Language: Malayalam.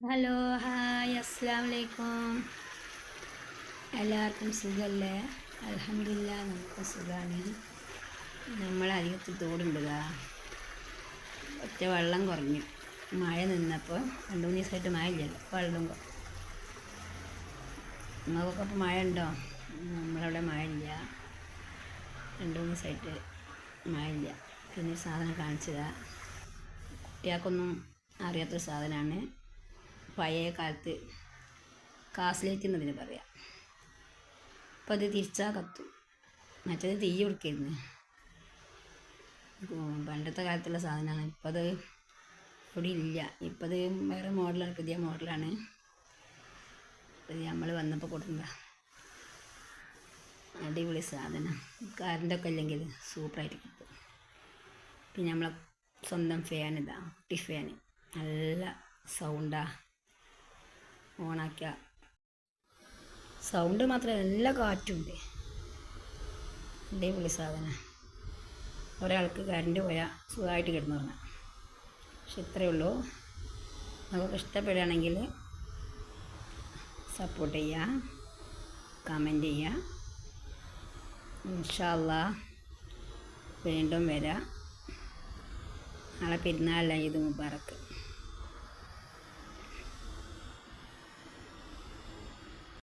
ഹലോ ഹായ് അസ്സാം വലൈക്കും എല്ലാവർക്കും സുഖമല്ലേ അലഹമില്ല നമുക്ക് സുഖമാണ് നമ്മൾ അരികത്ത് തോടുണ്ടുക ഒറ്റ വെള്ളം കുറഞ്ഞു. മഴ നിന്നപ്പോൾ രണ്ട് മൂന്ന് ദിവസമായിട്ട് മഴ ഇല്ലല്ലോ വെള്ളം കുറഞ്ഞു നിങ്ങൾക്കൊക്കെ ഇപ്പോൾ മഴ ഉണ്ടോ? നമ്മളവിടെ മഴ ഇല്ല. രണ്ട് മൂന്ന് ദിവസമായിട്ട് മഴ ഇല്ല. പിന്നെ സാധനം കാണിച്ചതാണ് കുട്ടികൾക്കൊന്നും അറിയാത്തൊരു സാധനമാണ് പഴയ കാലത്ത് കാസിലേക്ക് എന്നതിന് പറയാം. അപ്പം അത് തിരിച്ചാൽ കത്തും. മറ്റേത് തീ കൊടുക്കരുന്ന് പണ്ടത്തെ കാലത്തുള്ള സാധനമാണ്. ഇപ്പം അത് ഇവിടെ ഇല്ല. ഇപ്പം അത് വേറെ മോഡലാണ് പുതിയ മോഡലാണ് നമ്മൾ വന്നപ്പോൾ കൊടുക്കുന്നതാ അടിപൊളി സാധനം. കറണ്ടൊക്കെ ഇല്ലെങ്കിൽ സൂപ്പറായിട്ട് കിട്ടും. പിന്നെ നമ്മളെ സ്വന്തം ഫാൻ ഇതാ കുട്ടി ഫാൻ നല്ല സൗണ്ടാ ഓണാക്കിയ സൗണ്ട് മാത്രമല്ല നല്ല കാറ്റുണ്ട് പുള്ളി സാധനം. ഒരാൾക്ക് കറണ്ട് പോയാൽ സുഖമായിട്ട് കിടന്നുറങ്ങാം. പക്ഷെ ഇത്രയേ ഉള്ളൂ. നമുക്ക് ഇഷ്ടപ്പെടുകയാണെങ്കിൽ സപ്പോർട്ട് ചെയ്യുക കമന്റ് ചെയ്യുക. ഇൻഷാല്ല വീണ്ടും വരാം. നാളെ പെരുന്നാളല്ല ഇത് മുബാറക്ക്